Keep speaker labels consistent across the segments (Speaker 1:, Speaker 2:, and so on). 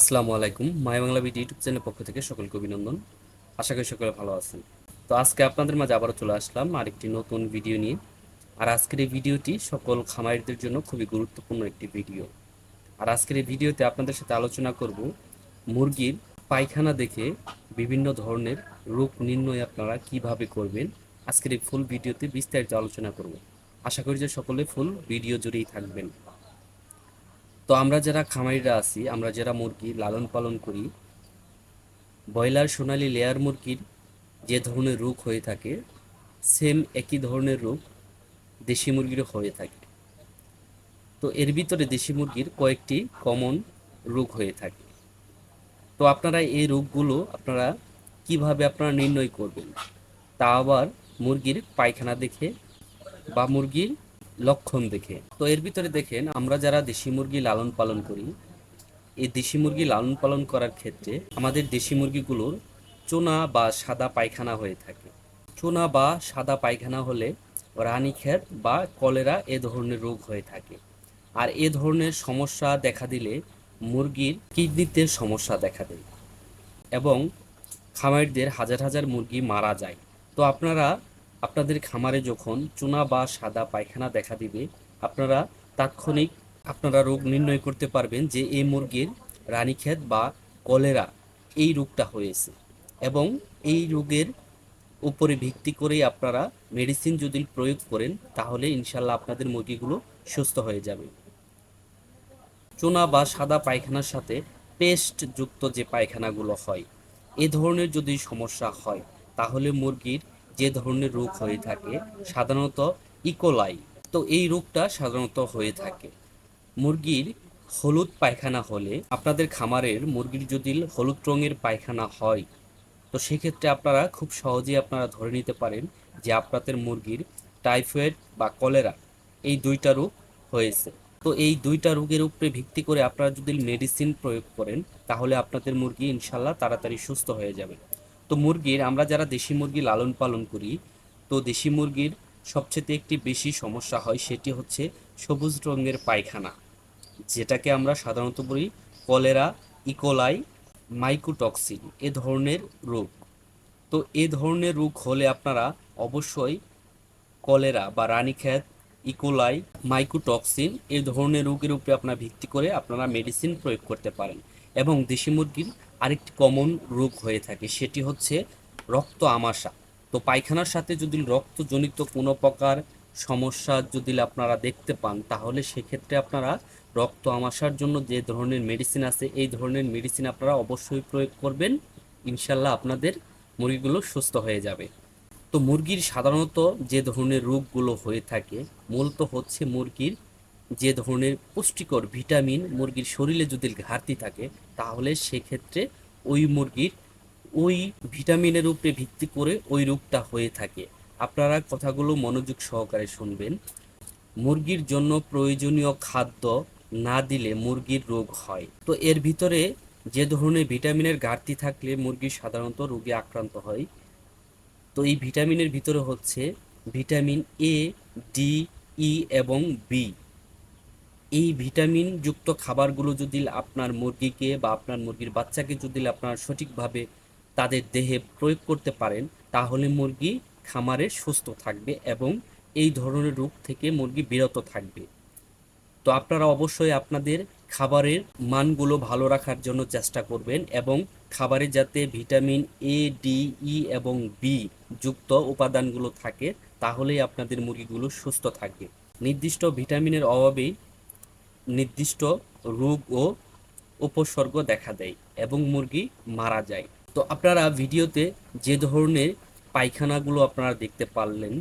Speaker 1: আসসালামু আলাইকুম, মাই Bangla BD YouTube চ্যানেলের পক্ষ থেকে সকলকে অভিনন্দন। আশা করি সকলে ভালো আছেন। তো আজকে আপনাদের মাঝে আবারও চলে আসলাম আরেকটি নতুন ভিডিও নিয়ে। আর আজকের এই ভিডিওটি সকল খামারিদের জন্য খুবই গুরুত্বপূর্ণ একটি ভিডিও। আর আজকের এই ভিডিওতে আপনাদের সাথে আলোচনা করব মুরগির পায়খানা দেখে বিভিন্ন ধরনের রোগ নির্ণয় আপনারা কীভাবে করবেন। আজকের এই ফুল ভিডিওতে বিস্তারিত আলোচনা করব। আশা করি যে সকলে ফুল ভিডিও জুড়েই থাকবেন। তো আমরা যারা খামারিরা আছি, আমরা যারা মুরগি লালন পালন করি, ব্রয়লার, সোনালী লেয়ার মুরগির যে ধরনের রোগ হয়ে থাকে সেম একই ধরনের রোগ দেশি মুরগিরও হয়ে থাকে। তো এর ভিতরে দেশি মুরগির কয়েকটি কমন রোগ হয়ে থাকে। তো আপনারা এই রোগগুলো আপনারা কীভাবে আপনারা নির্ণয় করবেন? তা আবার মুরগির পায়খানা দেখে বা মুরগির লক্ষণ দেখে। তো এর ভিতরে দেখেন, আমরা যারা দেশি মুরগি লালন পালন করি, এই দেশি মুরগি লালন পালন করার ক্ষেত্রে আমাদের দেশি মুরগিগুলোর চোনা বা সাদা পায়খানা হয়ে থাকে। চোনা বা সাদা পায়খানা হলে রানীক্ষেত বা কলেরা এ ধরনের রোগ হয়ে থাকে। আর এ ধরনের সমস্যা দেখা দিলে মুরগির কিডনিতে সমস্যা দেখা দেয় এবং খামারিদের হাজার হাজার মুরগি মারা যায়। তো আপনারা আপনাদের খামারে যখন চুনা বা সাদা পায়খানা দেখা দিবে, আপনারা তাৎক্ষণিক আপনারা রোগ নির্ণয় করতে পারবেন যে এই মুরগির রানীক্ষেত বা কলেরা এই রোগটা হয়েছে। এবং এই রোগের উপরে ভিত্তি করেই আপনারা মেডিসিন যদি প্রয়োগ করেন, তাহলে ইনশাল্লাহ আপনাদের মুরগিগুলো সুস্থ হয়ে যাবে। চুনা বা সাদা পায়খানার সাথে পেস্ট যুক্ত যে পায়খানাগুলো হয়, এ ধরনের যদি সমস্যা হয়, তাহলে মুরগির যে ধরনের রোগ হয়ে থাকে সাধারণত ইকোলাই তো এই রোগটা সাধারণত হয়ে থাকে। মুরগির হলুদ পায়খানা হলে আপনাদের খামারের মুরগির যদি হলুদ রঙের পায়খানা হয়, তো সেক্ষেত্রে আপনারা খুব সহজেই আপনারা ধরে নিতে পারেন যে আপনাদের মুরগির টাইফয়েড বা কলেরা এই দুইটা রোগ হয়েছে। তো এই দুইটা রোগের উপরে ভিত্তি করে আপনারা যদি মেডিসিন প্রয়োগ করেন, তাহলে আপনাদের মুরগি ইনশাল্লাহ তাড়াতাড়ি সুস্থ হয়ে যাবে। তো মুরগির, আমরা যারা দেশি মুরগি লালন পালন করি, তো দেশি মুরগির সবচেয়ে একটি বেশি সমস্যা হয় সেটি হচ্ছে সবুজ রঙের পায়খানা, যেটাকে আমরা সাধারণত বলি কলেরা, ইকোলাই, মাইকোটক্সিন, এ ধরনের রোগ। তো এ ধরনের রোগ হলে আপনারা অবশ্যই কলেরা বা রানীক্ষেত, ইকোলাই, মাইকোটক্সিন এই ধরনের রোগের উপরে আপনার ভিত্তি করে আপনারা মেডিসিন প্রয়োগ করতে পারেন। এবং দেশি মুরগির আরেকটি কমন রোগ হয়ে থাকে, সেটি হচ্ছে রক্ত আমাশা। তো পায়খানার সাথে যদি রক্তজনিত কোনো প্রকার সমস্যা যদি আপনারা দেখতে পান, তাহলে সেক্ষেত্রে আপনারা রক্ত আমাশার জন্য যে ধরনের মেডিসিন আছে, এই ধরনের মেডিসিন আপনারা অবশ্যই প্রয়োগ করবেন। ইনশাল্লাহ আপনাদের মুরগিগুলো সুস্থ হয়ে যাবে। তো মুরগির সাধারণত যে ধরনের রোগগুলো হয়ে থাকে, মূলত হচ্ছে মুরগির যে ধরনের পুষ্টিকর ভিটামিন মুরগির শরীরে যদি ঘাটতি থাকে, তাহলে সেক্ষেত্রে ওই মুরগির ওই ভিটামিনের উপরে ভিত্তি করে ওই রোগটা হয়ে থাকে। আপনারা কথাগুলো মনোযোগ সহকারে শুনবেন। মুরগির জন্য প্রয়োজনীয় খাদ্য না দিলে মুরগির রোগ হয়। তো এর ভিতরে যে ধরনের ভিটামিনের ঘাটতি থাকলে মুরগি সাধারণত রোগে আক্রান্ত হয়, তো এই ভিটামিনের ভিতরে হচ্ছে ভিটামিন এ ডি ই এবং বি এই ভিটামিন যুক্ত খাবারগুলো যদি আপনার মুরগিকে বা আপনার মুরগির বাচ্চাকে যদি আপনারা সঠিকভাবে তাদের দেহে প্রয়োগ করতে পারেন, তাহলে মুরগি খামারে সুস্থ থাকবে এবং এই ধরনের রোগ থেকে মুরগি বিরত থাকবে। তো আপনারা অবশ্যই আপনাদের খাবারের মানগুলো ভালো রাখার জন্য চেষ্টা করবেন এবং খাবারে যাতে ভিটামিন এ ডি ই এবং বি যুক্ত উপাদানগুলো থাকে, তাহলেই আপনাদের মুরগিগুলো সুস্থ থাকবে। নির্দিষ্ট ভিটামিনের অভাবে নির্দিষ্ট রোগ ও উপসর্গ দেখা দেয় এবং মুরগি মারা যায়। তো আপনারা ভিডিওতে যে ধরনের পায়খানাগুলো আপনারা দেখতে পারলেন,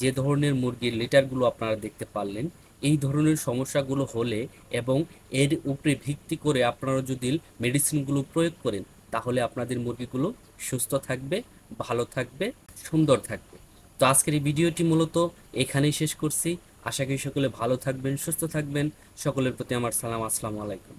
Speaker 1: যে ধরনের মুরগির লিটারগুলো আপনারা দেখতে পারলেন, এই ধরনের সমস্যাগুলো হলে এবং এর উপরে ভিত্তি করে আপনারা যদি মেডিসিনগুলো প্রয়োগ করেন, তাহলে আপনাদের মুরগিগুলো সুস্থ থাকবে, ভালো থাকবে, সুন্দর থাকবে। তো আজকের এই ভিডিওটি মূলত এখানেই শেষ করছি। আশা করি সকলে ভালো থাকবেন সুস্থ থাকবেন। সকলের প্রতি আমার সালাম আসসালামু আলাইকুম।